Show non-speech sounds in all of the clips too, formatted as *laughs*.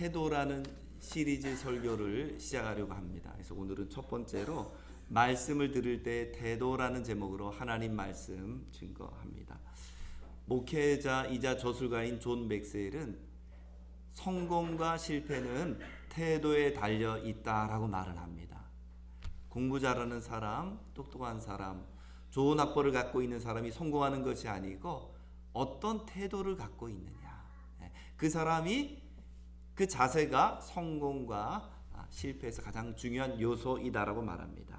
태도라는 시리즈 설교를 시작하려고 합니다. 그래서 오늘은 첫 번째로 말씀을 들을 때 태도라는 제목으로 하나님 말씀 증거합니다. 목회자이자 저술가인 존 맥세일은 성공과 실패는 태도에 달려 있다라고 말을 합니다. 공부 잘하는 사람, 똑똑한 사람, 좋은 학벌을 갖고 있는 사람이 성공하는 것이 아니고 어떤 태도를 갖고 있느냐. 예, 그 사람이 그 자세가 성공과 아, 실패에서 가장 중요한 요소이다라고 말합니다.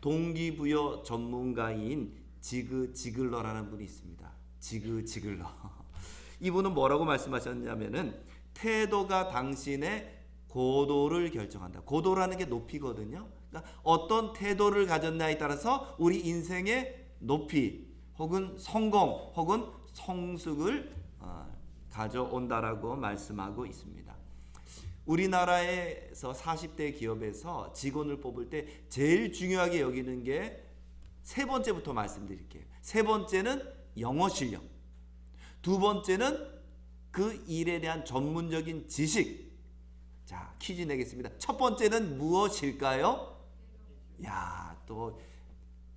동기부여 전문가인 지그 지글러라는 분이 있습니다. 지그 지글러. *laughs* 이분은 뭐라고 말씀하셨냐면은 태도가 당신의 고도를 결정한다. 고도라는 게 높이거든요. 그러니까 어떤 태도를 가졌냐에 따라서 우리 인생의 높이 혹은 성공 혹은 성숙을 어, 가져온다라고 말씀하고 있습니다. 우리나라에서 40대 기업에서 직원을 뽑을 때 제일 중요하게 여기는 게 세 번째부터 말씀드릴게요. 세 번째는 영어 실력. 두 번째는 그 일에 대한 전문적인 지식. 자, 퀴즈 내겠습니다. 첫 번째는 무엇일까요? 야, 또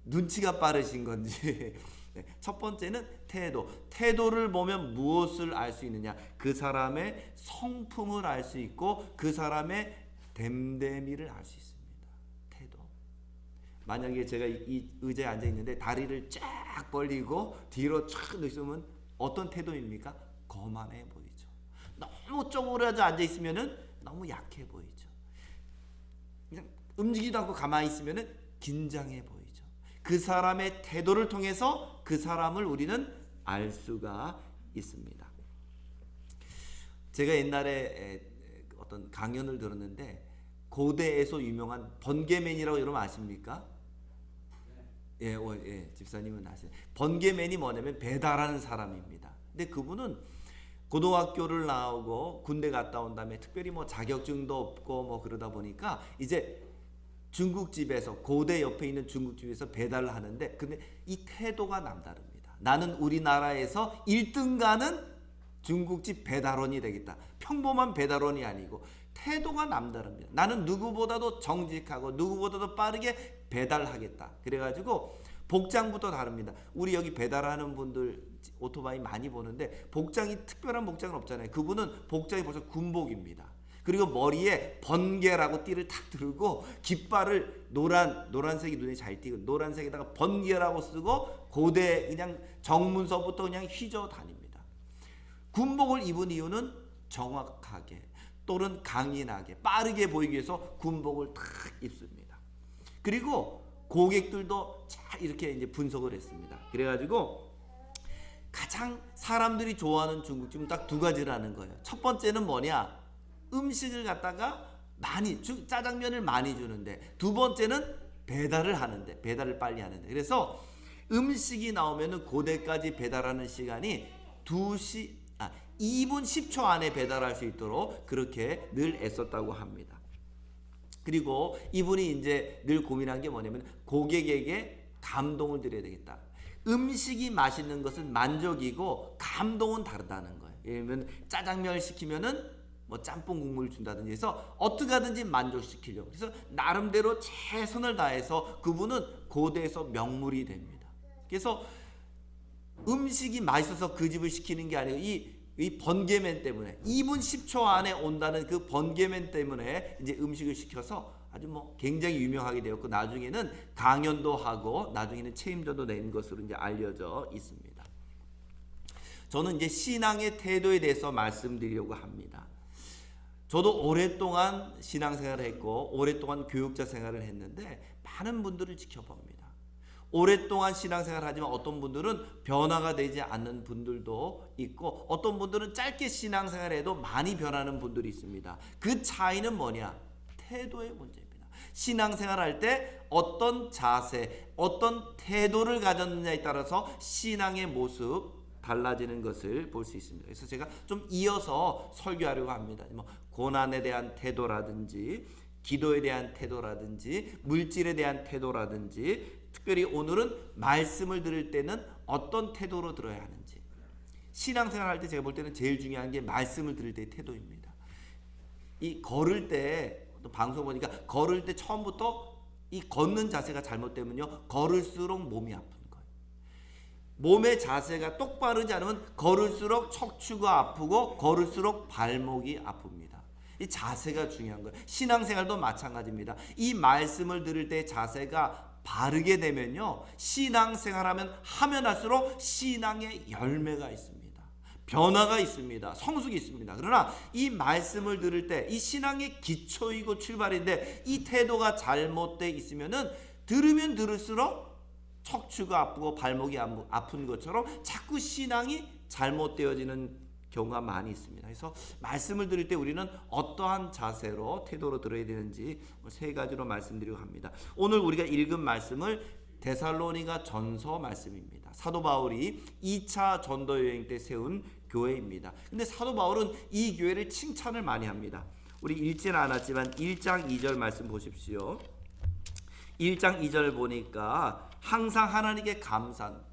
눈치가 빠르신 건지. 네, 첫 번째는 태도. 태도를 보면 무엇을 알 수 있느냐? 그 사람의 성품을 알 수 있고 그 사람의 됨됨이를 알 수 있습니다. 태도. 만약에 제가 이- 이 의자에 앉아 있는데 다리를 쫙 벌리고 뒤로 쫙 누있으면 어떤 태도입니까? 거만해 보이죠. 너무 쪼그려져 앉아 있으면은 너무 약해 보이죠. 그냥 움직이도 않고 가만히 있으면은 긴장해 보이죠. 그 사람의 태도를 통해서 그 사람을 우리는 알 수가 있습니다. 제가 옛날에 에, 어떤 강연을 들었는데 고대에서 유명한 번개맨이라고 여러분 아십니까? 예, 어, 예, 집사님은 아시죠. 번개맨이 뭐냐면 배달하는 사람입니다. 근데 그분은 고등학교를 나오고 군대 갔다 온 다음에 특별히 뭐 자격증도 없고 뭐 그러다 보니까 이제 중국집에서 고대 옆에 있는 중국집에서 배달을 하는데 근데 이 태도가 남다릅니다. 나는 우리나라에서 1등 가는 중국집 배달원이 되겠다. 평범한 배달원이 아니고 태도가 남다릅니다. 나는 누구보다도 정직하고 누구보다도 빠르게 배달하겠다. 그래가지고 복장부터 다릅니다. 우리 여기 배달하는 분들 오토바이 많이 보는데 복장이 특별한 복장은 없잖아요. 그분은 복장이 벌써 군복입니다. 그리고 머리에 번개라고 띠를 탁 들고 깃발을 노란 노란색이 눈에 잘 띄고 노란색에다가 번개라고 쓰고 고대 그냥 정문서부터 그냥 휘저 다닙니다. 군복을 입은 이유는 정확하게 또는 강인하게 빠르게 보이기 위해서 군복을 탁 입습니다. 그리고 고객들도 잘 이렇게 이제 분석을 했습니다. 그래가지고 가장 사람들이 좋아하는 중국집은 딱 두 가지라는 거예요. 첫 번째는 뭐냐? 음식을 갖다가 많이 주- 짜장면을 많이 주는데 두 번째는 배달을 하는데 배달을 빨리 하는데 그래서 음식이 나오면은 고대까지 배달하는 시간이 2시 아 2분 10초 안에 배달할 수 있도록 그렇게 늘 애썼다고 합니다. 그리고 이분이 이제 늘 고민한 게 뭐냐면 고객에게 감동을 드려야 되겠다. 음식이 맛있는 것은 만족이고 감동은 다르다는 거예요. 예를 들면 짜장면을 시키면은 뭐 짬뽕 국물을 준다든지 해서 어떻게 하든지 만족시키려고. 그래서 나름대로 최선을 다해서 그분은 고대에서 명물이 됩니다. 그래서 음식이 맛있어서 그 집을 시키는 게 아니고 이, 이 번개맨 때문에 2분 10초 안에 온다는 그 번개맨 때문에 이제 음식을 시켜서 아주 뭐 굉장히 유명하게 되었고 나중에는 강연도 하고 나중에는 책임져도 낸 것으로 이제 알려져 있습니다. 저는 이제 신앙의 태도에 대해서 말씀드리려고 합니다. 저도 오랫동안 신앙생활을 했고 오랫동안 교육자 생활을 했는데 많은 분들을 지켜봅니다. 오랫동안 신앙생활을 하지만 어떤 분들은 변화가 되지 않는 분들도 있고 어떤 분들은 짧게 신앙생활을 해도 많이 변하는 분들이 있습니다. 그 차이는 뭐냐? 태도의 문제입니다. 신앙생활 할때 어떤 자세, 어떤 태도를 가졌느냐에 따라서 신앙의 모습 달라지는 것을 볼 수 있습니다. 그래서 제가 좀 이어서 설교하려고 합니다. 뭐 고난에 대한 태도라든지 기도에 대한 태도라든지 물질에 대한 태도라든지 특별히 오늘은 말씀을 들을 때는 어떤 태도로 들어야 하는지 신앙생활 할 때 제가 볼 때는 제일 중요한 게 말씀을 들을 때의 태도입니다. 이 걸을 때또 방송 보니까 걸을 때 처음부터 이 걷는 자세가 잘못되면요 걸을수록 몸이 아픈. 몸의 자세가 똑바르지 않으면 걸을수록 척추가 아프고 걸을수록 발목이 아픕니다. 이 자세가 중요한 거예요. 신앙생활도 마찬가지입니다. 이 말씀을 들을 때 자세가 바르게 되면요 신앙생활하면 하면 할수록 신앙의 열매가 있습니다. 변화가 있습니다. 성숙이 있습니다. 그러나 이 말씀을 들을 때 이 신앙의 기초이고 출발인데 이 태도가 잘못돼 있으면은 들으면 들을수록 척추가 아프고 발목이 아픈 것처럼 자꾸 신앙이 잘못되어지는 경우가 많이 있습니다. 그래서 말씀을 들을 때 우리는 어떠한 자세로 태도로 들어야 되는지 세 가지로 말씀드리고 합니다. 오늘 우리가 읽은 말씀을 데살로니가 전서 말씀입니다. 사도 바울이 2차 전도 여행 때 세운 교회입니다. 근데 사도 바울은 이 교회를 칭찬을 많이 합니다. 우리 읽지는 않았지만 1장 2절 말씀 보십시오. 1장 2절 보니까 항상 하나님께 감사한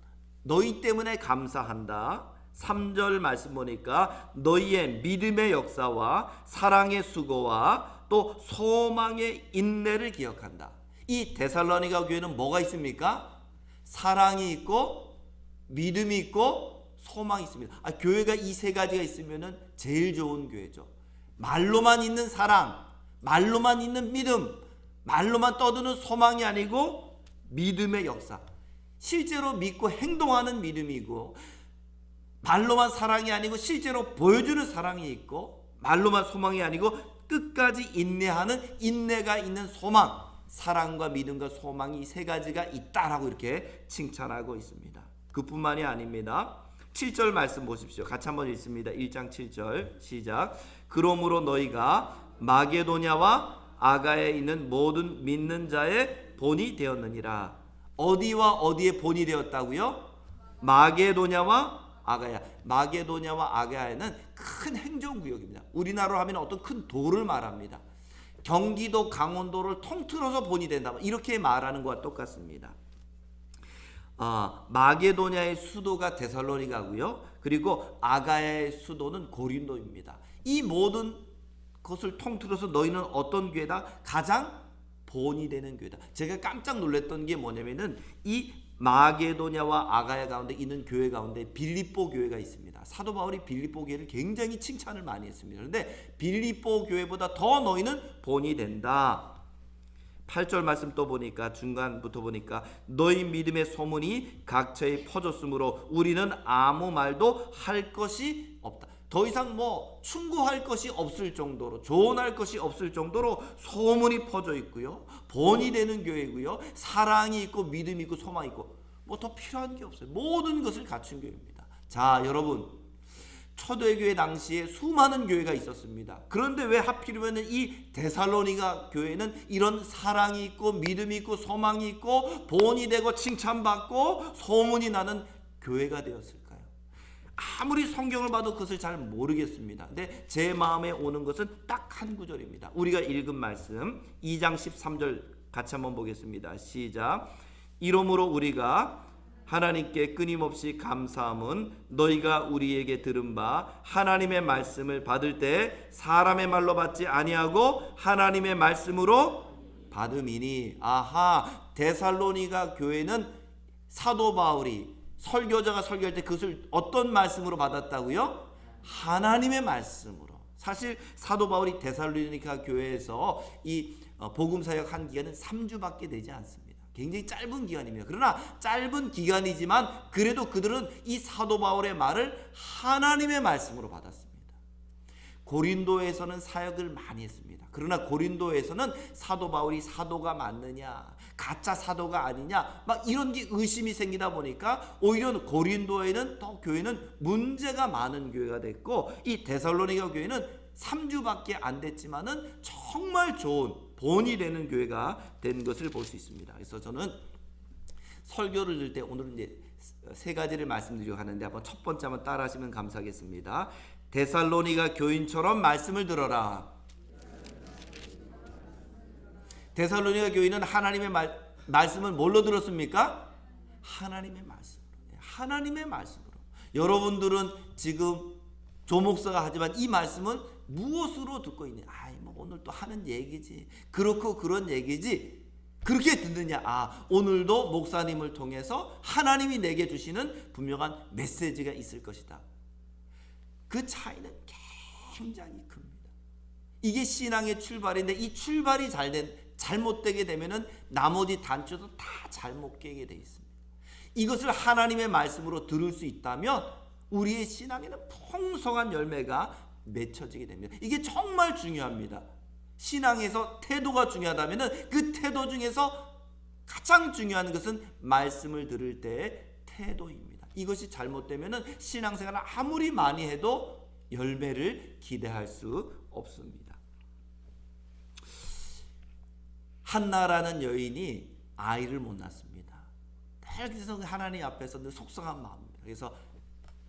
너희 때문에 감사한다. 3절 말씀 보니까 너희의 믿음의 역사와 사랑의 수고와 또 소망의 인내를 기억한다. 이 데살로니가 교회는 뭐가 있습니까? 사랑이 있고 믿음이 있고 소망이 있습니다. 아, 교회가 이 세 가지가 있으면은 제일 좋은 교회죠. 말로만 있는 사랑, 말로만 있는 믿음, 말로만 떠드는 소망이 아니고 믿음의 역사. 실제로 믿고 행동하는 믿음이고 말로만 사랑이 아니고 실제로 보여주는 사랑이 있고 말로만 소망이 아니고 끝까지 인내하는 인내가 있는 소망, 사랑과 믿음과 소망이 이세 가지가 있다라고 이렇게 칭찬하고 있습니다. 그뿐만이 아닙니다. 7절 말씀 보십시오. 같이 한번 읽습니다. 1장 7절 시작. 그러므로 너희가 마게도냐와 아가에 있는 모든 믿는 자의 본이 되었느니라. 어디와 어디에 본이 되었다고요? 마게도냐와 아가야. 마게도냐와 아가야는 큰 행정구역입니다. 우리나라로 하면 어떤 큰 도를 말합니다. 경기도 강원도를 통틀어서 본이 된다. 이렇게 말하는 것과 똑같습니다. 아, 마게도냐의 수도가 데살로니가고요. 그리고 아가야의 수도는 고린도입니다. 이 모든 것을 통틀어서 너희는 어떤 교회다? 가장 본이 되는 교회다. 제가 깜짝 놀랐던 게 뭐냐면은 이 마게도냐와 아가야 가운데 있는 교회 가운데 빌립보 교회가 있습니다. 사도 바울이 빌립보 교회를 굉장히 칭찬을 많이 했습니다. 그런데 빌립보 교회보다 더 너희는 본이 된다. 8절 말씀 또 보니까 중간부터 보니까 너희 믿음의 소문이 각처에 퍼졌으므로 우리는 아무 말도 할 것이 없다. 더 이상 뭐 충고할 것이 없을 정도로 조언할 것이 없을 정도로 소문이 퍼져 있고요. 본이 되는 교회고요. 사랑이 있고 믿음이 있고 소망이 있고 뭐 더 필요한 게 없어요. 모든 것을 갖춘 교회입니다. 자, 여러분 초대교회 당시에 수많은 교회가 있었습니다. 그런데 왜 하필이면 이 데살로니가 교회는 이런 사랑이 있고 믿음이 있고 소망이 있고 본이 되고 칭찬받고 소문이 나는 교회가 되었을까요? 아무리 성경을 봐도 그것을 잘 모르겠습니다. 근데 제 마음에 오는 것은 딱 한 구절입니다. 우리가 읽은 말씀 2장 13절 같이 한번 보겠습니다. 시작. 이러므로 우리가 하나님께 끊임없이 감사함은 너희가 우리에게 들은 바 하나님의 말씀을 받을 때 사람의 말로 받지 아니하고 하나님의 말씀으로 받음이니 아하 데살로니가 교회는 사도 바울이 설교자가 설교할 때 그것을 어떤 말씀으로 받았다고요? 하나님의 말씀으로. 사실 사도 바울이 데살로니가 교회에서 이 어, 복음 사역 한 기간은 3주밖에 되지 않습니다. 굉장히 짧은 기간입니다. 그러나 짧은 기간이지만 그래도 그들은 이 사도 바울의 말을 하나님의 말씀으로 받았습니다. 고린도에서는 사역을 많이 했습니다. 그러나 고린도에서는 사도 바울이 사도가 맞느냐, 가짜 사도가 아니냐, 막 이런 게 의심이 생기다 보니까 오히려 고린도에는 더 교회는 문제가 많은 교회가 됐고 이 데살로니가 교회는 3주밖에 안 됐지만은 정말 좋은 본이 되는 교회가 된 것을 볼 수 있습니다. 그래서 저는 설교를 들 때 오늘은 이제 세 가지를 말씀드리려고 하는데 한번 첫 번째 한번 따라하시면 감사하겠습니다. 데살로니가 교인처럼 말씀을 들어라. 데살로니가 교인은 하나님의 말, 말씀을 뭘로 들었습니까? 하나님의 말씀으로. 하나님의 말씀으로. 여러분들은 지금 조목사가 하지만 이 말씀은 무엇으로 듣고 있냐? 아이 뭐 오늘 또 하는 얘기지. 그렇고 그런 얘기지. 그렇게 듣느냐? 아, 오늘도 목사님을 통해서 하나님이 내게 주시는 분명한 메시지가 있을 것이다. 그 차이는 굉장히 큽니다. 이게 신앙의 출발인데 이 출발이 잘된 잘못되게 되면은 나머지 단추도 다 잘못 깨게 돼 있습니다. 이것을 하나님의 말씀으로 들을 수 있다면 우리의 신앙에는 풍성한 열매가 맺혀지게 됩니다. 이게 정말 중요합니다. 신앙에서 태도가 중요하다면은 그 태도 중에서 가장 중요한 것은 말씀을 들을 때의 태도입니다. 이것이 잘못되면은 신앙생활을 아무리 많이 해도 열매를 기대할 수 없습니다. 한나라는 여인이 아이를 못 낳습니다. 늘 그래서 하나님 앞에서 늘 속상한 마음입니다. 그래서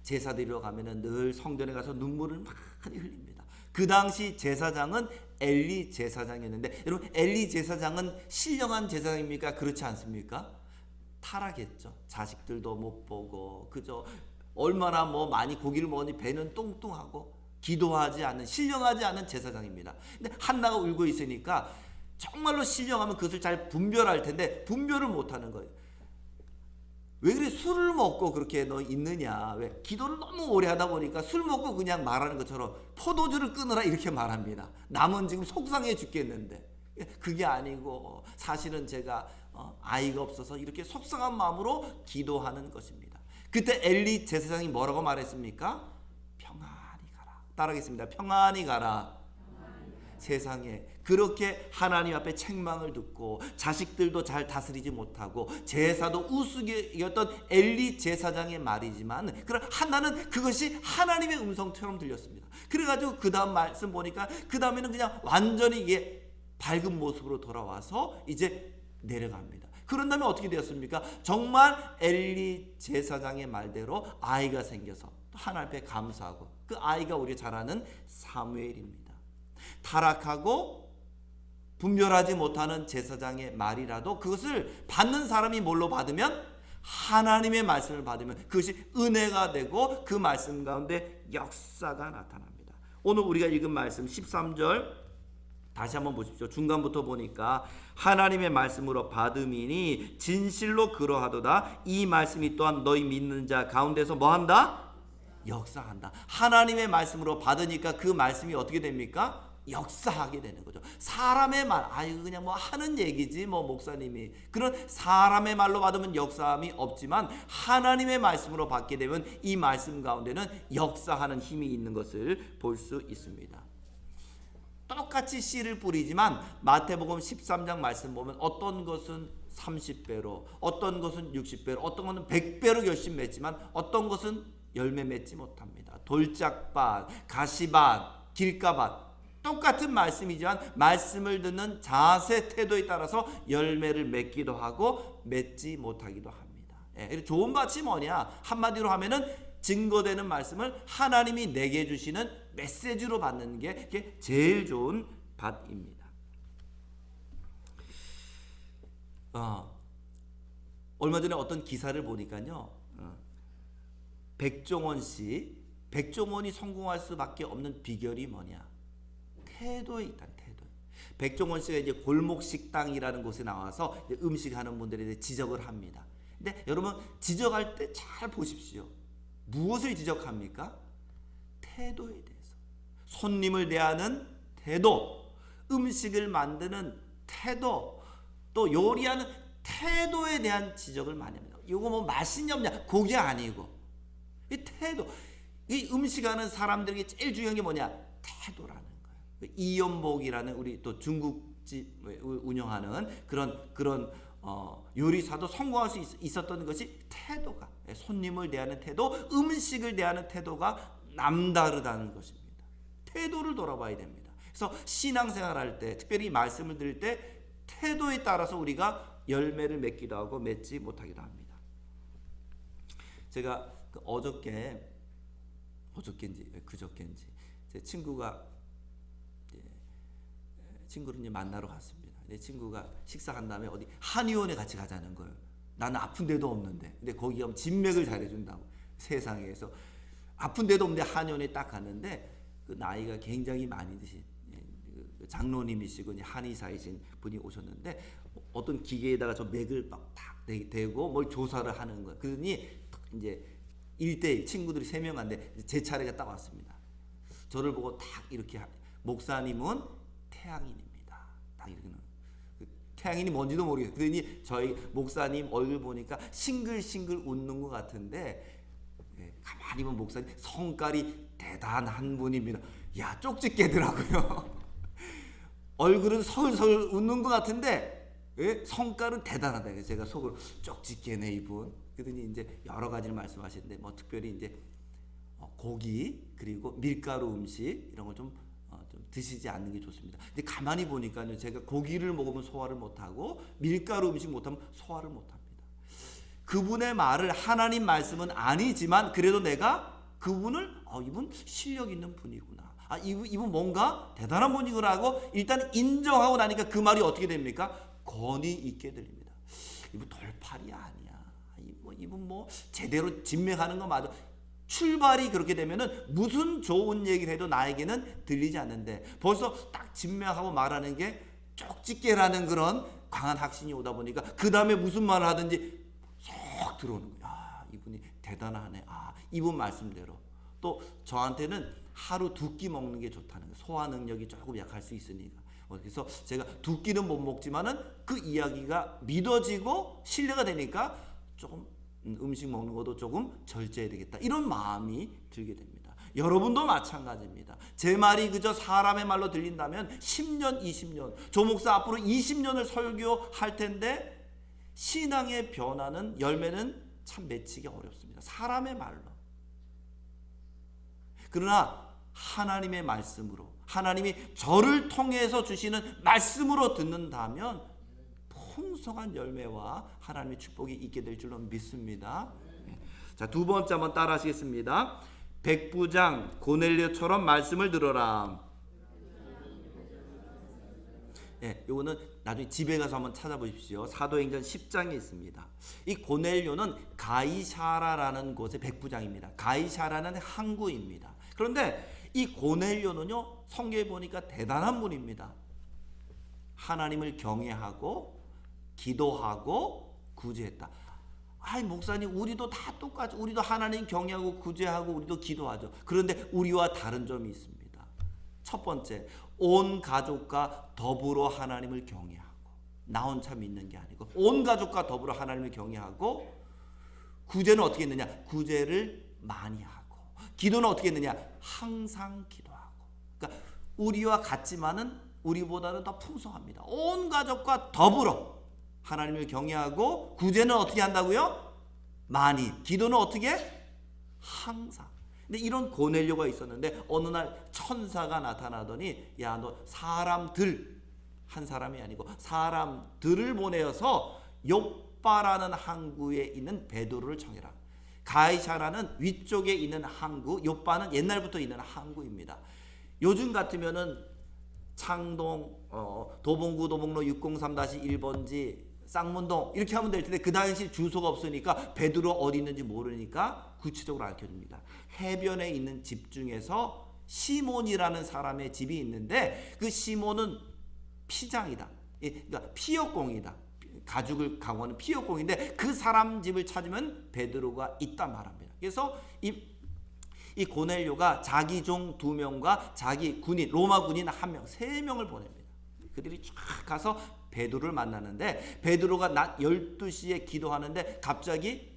제사 드리러 가면은 늘 성전에 가서 눈물을 많이 흘립니다. 그 당시 제사장은 엘리 제사장이었는데 여러분 엘리 제사장은 신령한 제사장입니까? 그렇지 않습니까? 타락했죠. 자식들도 못 보고 그저 얼마나 뭐 많이 고기를 먹으니 배는 뚱뚱하고 기도하지 않는 신령하지 않은 제사장입니다. 근데 한나가 울고 있으니까 정말로 신령하면 그것을 잘 분별할 텐데 분별을 못 하는 거예요. 왜 그래? 술을 먹고 그렇게 너 있느냐? 왜? 기도를 너무 오래 하다 보니까 술 먹고 그냥 말하는 것처럼 포도주를 끊으라 이렇게 말합니다. 남은 지금 속상해 죽겠는데. 그게 아니고 사실은 제가 어, 아이가 없어서 이렇게 속상한 마음으로 기도하는 것입니다. 그때 엘리 제사장이 뭐라고 말했습니까 평안히 가라. 따라하겠습니다 평안히 가라 세상에 그렇게 하나님 앞에 책망을 듣고 자식들도 잘 다스리지 못하고 제사도 우스게 이겼던 엘리 제사장의 말이지만 그런 하나는 그것이 하나님의 음성처럼 들렸습니다. 그래가지고 그 다음 말씀 보니까 그 다음에는 그냥 완전히 이게 밝은 모습으로 돌아와서 이제 내려갑니다. 그런 다음에 어떻게 되었습니까? 정말 엘리 제사장의 말대로 아이가 생겨서 하나님 앞에 감사하고 그 아이가 우리 잘 아는 사무엘입니다. 타락하고 분별하지 못하는 제사장의 말이라도 그것을 받는 사람이 뭘로 받으면 하나님의 말씀을 받으면 그것이 은혜가 되고 그 말씀 가운데 역사가 나타납니다. 오늘 우리가 읽은 말씀 13절 다시 한번 보십시오. 중간부터 보니까 하나님의 말씀으로 받음이니 진실로 그러하도다. 이 말씀이 또한 너희 믿는 자 가운데서 뭐 한다? 역사한다. 하나님의 말씀으로 받으니까 그 말씀이 어떻게 됩니까? 역사하게 되는 거죠. 사람의 말, 아유 그냥 뭐 하는 얘기지 뭐 목사님이 그런 사람의 말로 받으면 역사함이 없지만 하나님의 말씀으로 받게 되면 이 말씀 가운데는 역사하는 힘이 있는 것을 볼 수 있습니다. 똑같이 씨를 뿌리지만 마태복음 13장 말씀 보면 어떤 것은 30배로 어떤 것은 60배로 어떤 것은 100배로 열심히 맺지만 어떤 것은 열매 맺지 못합니다. 돌짝밭, 가시밭, 길가밭 똑같은 말씀이지만 말씀을 듣는 자세 태도에 따라서 열매를 맺기도 하고 맺지 못하기도 합니다. 예, 좋은 밭이 뭐냐? 한마디로 하면은 증거되는 말씀을 하나님이 내게 주시는 메시지로 받는 게 제일 좋은 밭입니다. 어, 얼마 전에 어떤 기사를 보니까요. 어, 백종원 씨, 백종원이 성공할 수밖에 없는 비결이 뭐냐? 태도에 있다. 태도. 백종원 씨가 이제 골목 식당이라는 곳에 나와서 음식하는 분들에 대해 지적을 합니다. 근데 여러분 지적할 때 잘 보십시오. 무엇을 지적합니까? 태도에 대해서. 손님을 대하는 태도, 음식을 만드는 태도, 또 요리하는 태도에 대한 지적을 많이 합니다. 이거 뭐 맛있냐 없냐 그게 아니고 이 태도. 이 음식하는 사람들에게 제일 중요한 게 뭐냐? 태도라는. 이연복이라는 우리 또 중국집 운영하는 그런 그런 어, 요리사도 성공할 수 있, 었던 것이 태도가 손님을 대하는 태도, 음식을 대하는 태도가 남다르다는 것입니다. 태도를 돌아봐야 됩니다. 그래서 신앙생활할 때, 특별히 말씀을 들을 때 태도에 따라서 우리가 열매를 맺기도 하고 맺지 못하기도 합니다. 제가 그 어저께 어저께인지 그저께인지 제 친구가 친구를 이제 만나러 갔습니다. 내 친구가 식사한 다음에 어디 한의원에 같이 가자는 거예요. 나는 아픈 데도 없는데. 근데 거기 가면 진맥을 잘해준다고. 세상에서. 아픈 데도 없는데 한의원에 딱 갔는데 그 나이가 굉장히 많이 드신 예, 그 장로님이시고 한의사이신 분이 오셨는데 어떤 기계에다가 저 맥을 막탁 대고 뭘 조사를 하는 거예요. 그러니 이제 일대일 친구들이 세 명 한데 제 차례가 딱 왔습니다. 저를 보고 탁 이렇게 하- 목사님은 태양인입니다. 딱 이렇게 넣어요. 그 태양인이 뭔지도 모르겠어요. 그러니 저희 목사님 얼굴 보니까 싱글싱글 웃는 것 같은데 예, 가만히 보면 목사님 성깔이 대단한 분입니다. 야 쪽지 깨더라고요. *laughs* 얼굴은 설설 웃는 것 같은데 예? 성깔은 대단하다. 제가 속으로 쪽지 깨네 이분. 그러더니 이제 여러 가지를 말씀하시는데 뭐 특별히 이제 어, 고기 그리고 밀가루 음식 이런 걸좀 어, 좀 드시지 않는 게 좋습니다. 근데 가만히 보니까요, 제가 고기를 먹으면 소화를 못하고 밀가루 음식 못하면 소화를 못합니다. 그분의 말을 하나님 말씀은 아니지만 그래도 내가 그분을 어, 이분 실력 있는 분이구나. 아 이분 이분 뭔가 대단한 분이구나 하고 일단 인정하고 나니까 그 말이 어떻게 됩니까? 권위 있게 들립니다. 이분 돌팔이 아니야. 이분 이분 뭐 제대로 진맥하는 거 맞아. 출발이 그렇게 되면은 무슨 좋은 얘기를 해도 나에게는 들리지 않는데 벌써 딱 진맥하고 말하는 게 쪽집게라는 그런 강한 확신이 오다 보니까 그 다음에 무슨 말을 하든지 쏙 들어오는 거야. 아, 이분이 대단하네. 아, 이분 말씀대로. 또 저한테는 하루 두 끼 먹는 게 좋다는 거. 소화 능력이 조금 약할 수 있으니까. 어, 그래서 제가 두 끼는 못 먹지만은 그 이야기가 믿어지고 신뢰가 되니까 조금 음, 음식 먹는 것도 조금 절제해야 되겠다. 이런 마음이 들게 됩니다. 여러분도 마찬가지입니다. 제 말이 그저 사람의 말로 들린다면 10년, 20년, 조 목사 앞으로 20년을 설교할 텐데 신앙의 변화는 열매는 참 맺히기 어렵습니다. 사람의 말로. 그러나 하나님의 말씀으로 하나님이 저를 통해서 주시는 말씀으로 듣는다면 풍성한 열매와 하나님의 축복이 있게 될 줄로 믿습니다. 자, 두 번째 한번 따라 하시겠습니다. 백부장 고넬료처럼 말씀을 들어라. 예, 요거는 나중에 집에 가서 한번 찾아보십시오. 사도행전 10장에 있습니다. 이 고넬료는 가이샤라라는 곳의 백부장입니다. 가이샤라는 항구입니다. 그런데 이 고넬료는요, 성경에 보니까 대단한 분입니다. 하나님을 경외하고 기도하고 구제했다. 아이 목사님 우리도 다 똑같이 우리도 하나님 경외하고 구제하고 우리도 기도하죠. 그런데 우리와 다른 점이 있습니다. 첫 번째, 온 가족과 더불어 하나님을 경외하고 나 혼자 믿는 게 아니고 온 가족과 더불어 하나님을 경외하고 구제는 어떻게 했느냐? 구제를 많이 하고 기도는 어떻게 했느냐? 항상 기도하고. 그러니까 우리와 같지만은 우리보다는 더 풍성합니다. 온 가족과 더불어 하나님을 경외하고 구제는 어떻게 한다고요? 많이. 기도는 어떻게? 항상. 근데 이런 고넬료가 있었는데 어느 날 천사가 나타나더니 야 너 사람들 한 사람이 아니고 사람들을 보내어서 요빠라는 항구에 있는 베드로를 청해라. 가이샤라는 위쪽에 있는 항구, 요빠는 옛날부터 있는 항구입니다. 요즘 같으면은 창동, 어, 도봉구 도봉로 603-1번지, 쌍문동 이렇게 하면 될 텐데 그 당시 주소가 없으니까 베드로 어디 있는지 모르니까 구체적으로 알려줍니다. 해변에 있는 집 중에서 시몬이라는 사람의 집이 있는데 그 시몬은 피장이다. 예, 그러니까 피역공이다. 가죽을 강화하는 피역공인데 그 사람 집을 찾으면 베드로가 있단 말합니다. 그래서 이이 고넬료가 자기 종 두 명과 자기 군인 로마 군인 한 명, 세 명을 보냅니다. 그들이 쫙 가서 베드로를 만나는데 베드로가 낮 12시에 기도하는데 갑자기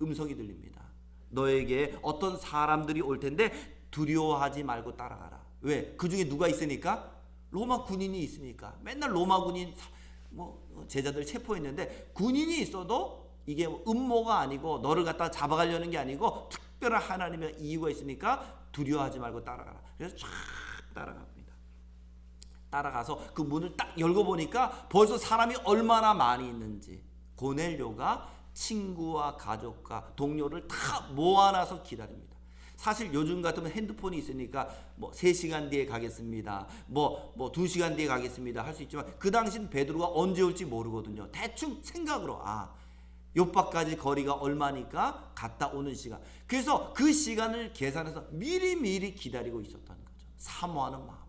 음성이 들립니다. 너에게 어떤 사람들이 올 텐데 두려워하지 말고 따라가라. 왜? 그 중에 누가 있으니까? 로마 군인이 있으니까. 맨날 로마 군인 사- 뭐 제자들 체포했는데 군인이 있어도 이게 음모가 아니고 너를 갖다 잡아가려는 게 아니고 특별한 하나님의 이유가 있으니까 두려워하지 말고 따라가라. 그래서 쫙 따라갑니다. 따라가서 그 문을 딱 열고 보니까 벌써 사람이 얼마나 많이 있는지 고넬료가 친구와 가족과 동료를 다 모아놔서 기다립니다. 사실 요즘 같으면 핸드폰이 있으니까 뭐 3시간 뒤에 가겠습니다. 뭐, 뭐 2시간 뒤에 가겠습니다. 할 수 있지만 그 당시는 베드로가 언제 올지 모르거든요. 대충 생각으로, 아, 요바까지 거리가 얼마니까 갔다 오는 시간. 그래서 그 시간을 계산해서 미리미리 기다리고 있었다는 거죠. 사모하는. 그래서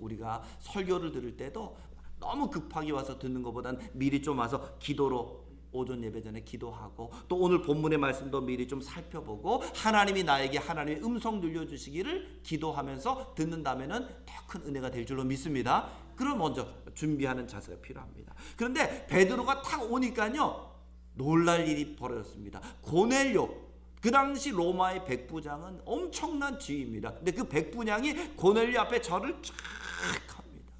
우리가 설교를 들을 때도 너무 급하게 와서 듣는 것보다는 미리 좀 와서 기도로 오전 예배 전에 기도하고 또 오늘 본문의 말씀도 미리 좀 살펴보고 하나님이 나에게 하나님의 음성 들려주시기를 기도하면서 듣는다면은 더 큰 은혜가 될 줄로 믿습니다. 그럼 먼저 준비하는 자세가 필요합니다. 그런데 베드로가 탁 오니까요 놀랄 일이 벌어졌습니다. 고넬료 그 당시 로마의 백부장은 엄청난 지위입니다. 근데 그 백부장이 고넬료 앞에 절을 쫙 합니다.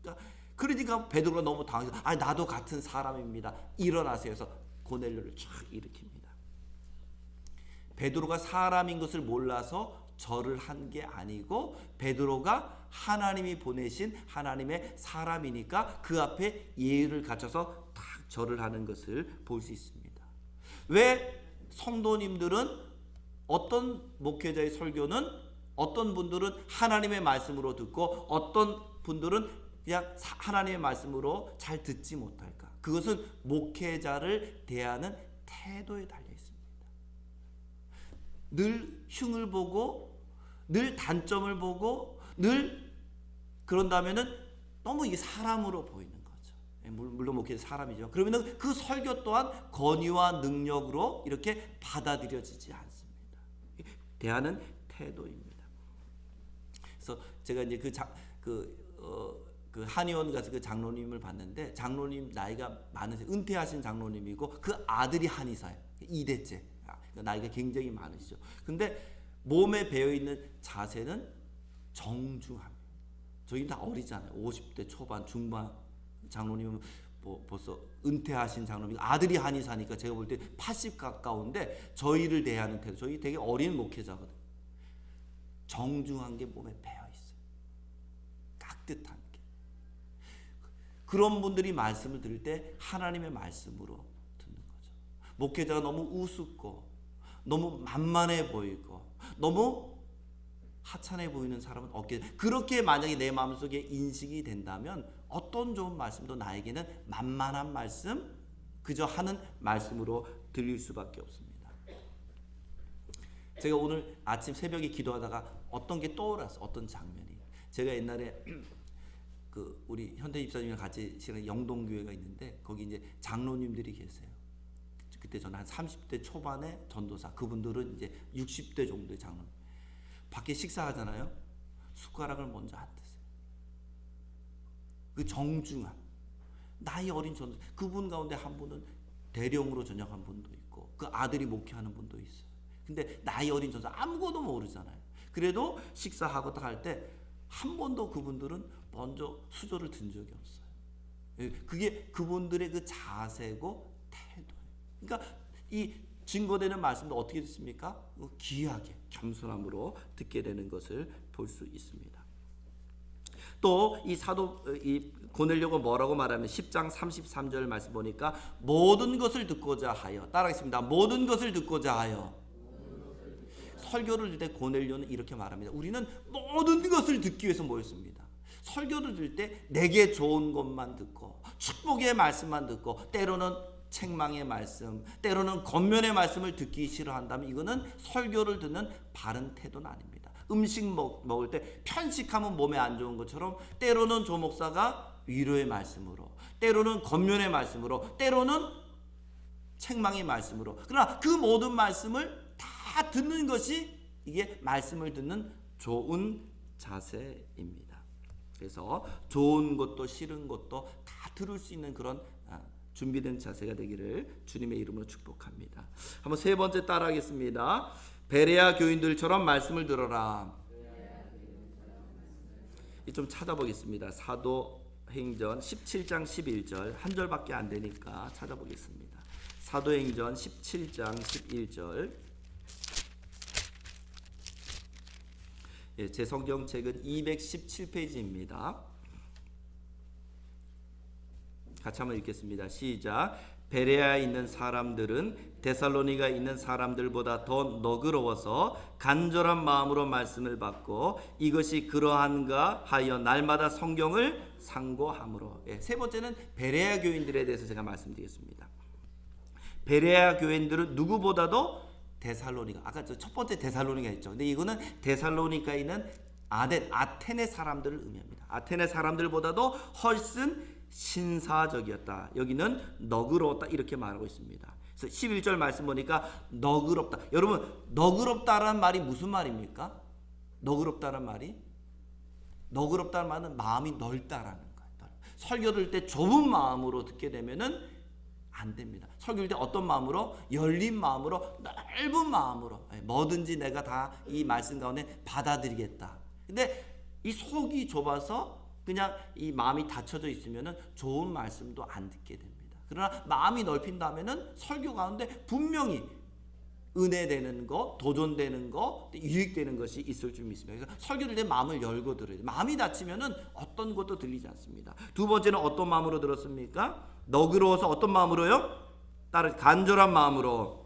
그러니까 그러니까 베드로가 너무 당해서 아 나도 같은 사람입니다. 일어나세요 해서 고넬료를 쫙 일으킵니다. 베드로가 사람인 것을 몰라서 절을 한 게 아니고 베드로가 하나님이 보내신 하나님의 사람이니까 그 앞에 예의를 갖춰서 딱 절을 하는 것을 볼 수 있습니다. 왜 성도님들은 어떤 목회자의 설교는 어떤 분들은 하나님의 말씀으로 듣고 어떤 분들은 그냥 사- 하나님의 말씀으로 잘 듣지 못할까? 그것은 목회자를 대하는 태도에 달려 있습니다. 늘 흉을 보고 늘 단점을 보고 늘 그런다면은 너무 이게 사람으로 보이는 물- 물론 목회자 사람이죠. 그러면은 그 설교 또한 권위와 능력으로 이렇게 받아들여지지 않습니다. 대하는 태도입니다. 그래서 제가 이제 그 장, 그, 어, 그 한의원 가서 그 장로님을 봤는데 장로님 나이가 많으세요. 은퇴하신 장로님이고 그 아들이 한의사예요. 2대째. 나이가 굉장히 많으시죠. 근데 몸에 배어 있는 자세는 정중합니다. 저희 다 어리잖아요. 50대 초반, 중반 장로님은 뭐 벌써 은퇴하신 장로님 아들이 한의사니까 제가 볼 때 80 가까운데 저희를 대하는 태도 저희 되게 어린 목회자거든요. 정중한 게 몸에 배어 있어요. 깍듯한 게. 그런 분들이 말씀을 들을 때 하나님의 말씀으로 듣는 거죠. 목회자가 너무 우습고 너무 만만해 보이고 너무 하찮아 보이는 사람은 없게 그렇게 만약에 내 마음속에 인식이 된다면 어떤 좋은 말씀도 나에게는 만만한 말씀 그저 하는 말씀으로 들릴 수밖에 없습니다. 제가 오늘 아침 새벽에 기도하다가 어떤 게 떠올랐어? 어떤 장면이? 제가 옛날에 *clears throat* 그 우리 현대 집사님이랑 같이 지낸 영동교회가 있는데 거기 이제 장로님들이 계세요. 그때 저는 한 30대 초반의 전도사 그분들은 이제 60대 정도의 장로 밖에 식사하잖아요. 숟가락을 먼저 안 드세요 그 정중함 나이 어린 전도 그분 가운데 한 분은 대령으로 전역한 분도 있고 그 아들이 목회하는 분도 있어요 근데 나이 어린 전도 아무것도 모르잖아요 그래도 식사하고 딱 할 때 한 번도 그분들은 먼저 수저를 든 적이 없어요 예, 그게 그분들의 그 자세고 태도예요. 그러니까 이 증거되는 말씀도 어떻게 듣습니까? 어, 귀하게 겸손함으로 듣게 되는 것을 볼 수 있습니다. 또 이 사도 어, 이 고넬료가 뭐라고 말하면 10장 33절 말씀 보니까 모든 것을 듣고자 하여 따라하겠습니다. 모든 것을 듣고자 하여 설교를 들 때 고넬료는 이렇게 말합니다. 우리는 모든 것을 듣기 위해서 모였습니다. 설교를 들을 때 내게 좋은 것만 듣고 축복의 말씀만 듣고 때로는 책망의 말씀, 때로는 겉면의 말씀을 듣기 싫어한다면 이거는 설교를 듣는 바른 태도는 아닙니다. 음식 먹, 먹을 때 편식하면 몸에 안 좋은 것처럼 때로는 조 목사가 위로의 말씀으로, 때로는 겉면의 말씀으로, 때로는 책망의 말씀으로. 그러나 그 모든 말씀을 다 듣는 것이 이게 말씀을 듣는 좋은 자세입니다. 그래서 좋은 것도 싫은 것도 다 들을 수 있는 그런 아, 준비된 자세가 되기를 주님의 이름으로 축복합니다. 한번 세 번째 따라하겠습니다. 베레아 교인들처럼 말씀을 들어라. 이좀 찾아보겠습니다. 사도 행전 17장 11절 한 절밖에 안 되니까 찾아보겠습니다. 사도행전 17장 11절 예, 제 성경책은 217페이지입니다. 같이 한번 읽겠습니다. 시작. 베레아에 있는 사람들은 데살로니가 있는 사람들보다 더 너그러워서 간절한 마음으로 말씀을 받고 이것이 그러한가 하여 날마다 성경을 상고함으로. 예, 세 번째는 베레아 교인들에 대해서 제가 말씀드리겠습니다. 베레아 교인들은 누구보다도 데살로니가 아까 저첫 번째 데살로니가 있죠. 근데 이거는 데살로니가 있는 아덴 아테네 사람들을 의미합니다. 아테네 사람들보다도 훨씬 신사적이었다. 여기는 너그러웠다 이렇게 말하고 있습니다. 그래서 11절 말씀 보니까 너그럽다. 여러분 너그럽다라는 말이 무슨 말입니까? 너그럽다는 말이 너그럽다는 말은 마음이 넓다라는 거예요. 넓. 설교 들을 때 좁은 마음으로 듣게 되면은 안 됩니다. 설교할 때 어떤 마음으로 열린 마음으로 넓은 마음으로 예, 뭐든지 내가 다 이 말씀 가운데 받아들이겠다. 근데 이 속이 좁아서 그냥 이 마음이 닫혀져 있으면은 좋은 말씀도 안 듣게 됩니다. 그러나 마음이 넓힌다면은 설교 가운데 분명히 은혜되는 거, 도전되는 거, 유익되는 것이 있을 줄 믿습니다. 그래서 설교를 때 마음을 열고 들어야 돼요. 마음이 닫히면은 어떤 것도 들리지 않습니다. 두 번째는 어떤 마음으로 들었습니까? 너그러워서 어떤 마음으로요? 따른 간절한 마음으로.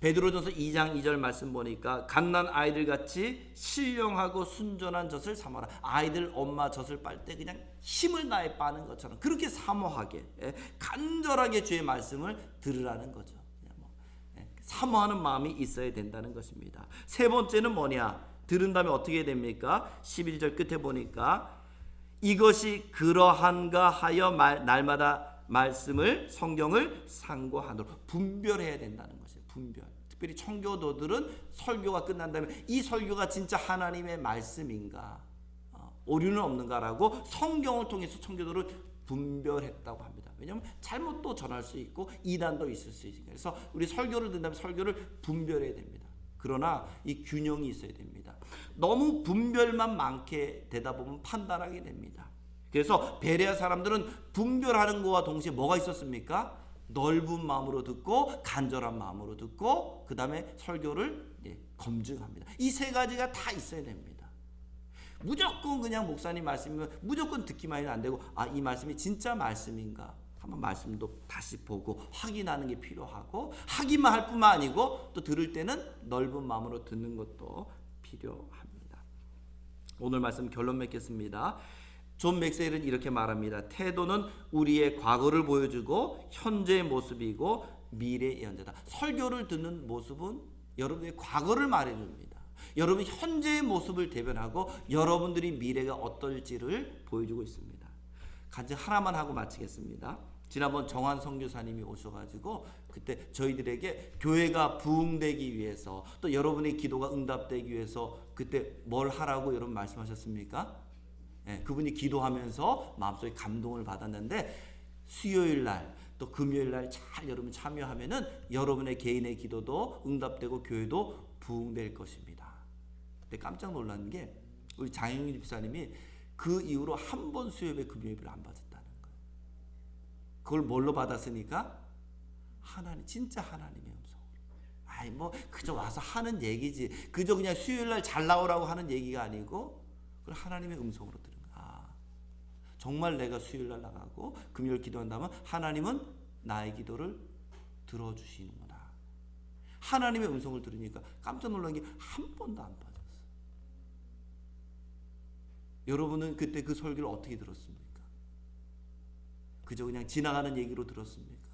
베드로전서 2장 2절 말씀 보니까 갓난 아이들 같이 신령하고 순전한 젖을 삼아라. 아이들 엄마 젖을 빨 때 그냥 힘을 다해 빠는 것처럼 그렇게 사모하게 예, 간절하게 주의 말씀을 들으라는 거죠. 뭐, 예, 사모하는 마음이 있어야 된다는 것입니다. 세 번째는 뭐냐? 들은 다음에 어떻게 됩니까? 11절 끝에 보니까 이것이 그러한가 하여 말, 날마다 말씀을 성경을 상고하도록 분별해야 된다는 것이에요. 분별. 특별히 청교도들은 설교가 끝난 다음에 이 설교가 진짜 하나님의 말씀인가 어, 오류는 없는가라고 성경을 통해서 청교도를 분별했다고 합니다. 왜냐하면 잘못도 전할 수 있고 이단도 있을 수 있으니까. 그래서 우리 설교를 듣는다면 설교를 분별해야 됩니다. 그러나 이 균형이 있어야 됩니다. 너무 분별만 많게 되다 보면 판단하게 됩니다. 그래서 베레아 사람들은 분별하는 것과 동시에 뭐가 있었습니까? 넓은 마음으로 듣고 간절한 마음으로 듣고 그 다음에 설교를 예, 검증합니다. 이 세 가지가 다 있어야 됩니다. 무조건 그냥 목사님 말씀이면 무조건 듣기만 해도 안 되고 아 이 말씀이 진짜 말씀인가 한번 말씀도 다시 보고 확인하는 게 필요하고 하기만 할 뿐만 아니고 또 들을 때는 넓은 마음으로 듣는 것도 필요합니다. 오늘 말씀 결론 맺겠습니다. 존 맥세일은 이렇게 말합니다. 태도는 우리의 과거를 보여주고 현재의 모습이고 미래의 현재다. 설교를 듣는 모습은 여러분의 과거를 말해줍니다. 여러분 현재의 모습을 대변하고 여러분들이 미래가 어떨지를 보여주고 있습니다. 간증 하나만 하고 마치겠습니다. 지난번 정한 선교사님이 오셔가지고 그때 저희들에게 교회가 부흥되기 위해서 또 여러분의 기도가 응답되기 위해서 그때 뭘 하라고 여러분 말씀하셨습니까? 예, 그분이 기도하면서 마음속에 감동을 받았는데 수요일 날 또 금요일 날 잘 여러분 참여하면은 여러분의 개인의 기도도 응답되고 교회도 부흥될 것입니다. 근데 깜짝 놀란 게 우리 장영희 집사님이 그 이후로 한 번 수요일에 금요일을 안 받았다는 거예요. 그걸 뭘로 받았으니까 하나님 진짜 하나님의 음성. 아이 뭐 그저 와서 하는 얘기지. 그저 그냥 수요일 날 잘 나오라고 하는 얘기가 아니고 그걸 하나님의 음성으로 정말 내가 수요일 날 나가고 금요일 기도한다면 하나님은 나의 기도를 들어주시는구나. 하나님의 음성을 들으니까 깜짝 놀란 게 한 번도 안 빠졌어. 여러분은 그때 그 설교를 어떻게 들었습니까? 그저 그냥 지나가는 얘기로 들었습니까?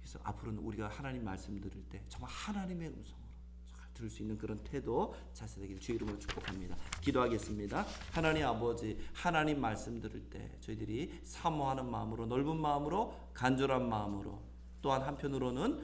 그래서 앞으로는 우리가 하나님 말씀 들을 때 정말 하나님의 잘 들을 수 있는 그런 태도 자세 되기를 주의 이름으로 축복합니다. 기도하겠습니다. 하나님 아버지 하나님 말씀 들을 때 저희들이 사모하는 마음으로 넓은 마음으로 간절한 마음으로 또한 한편으로는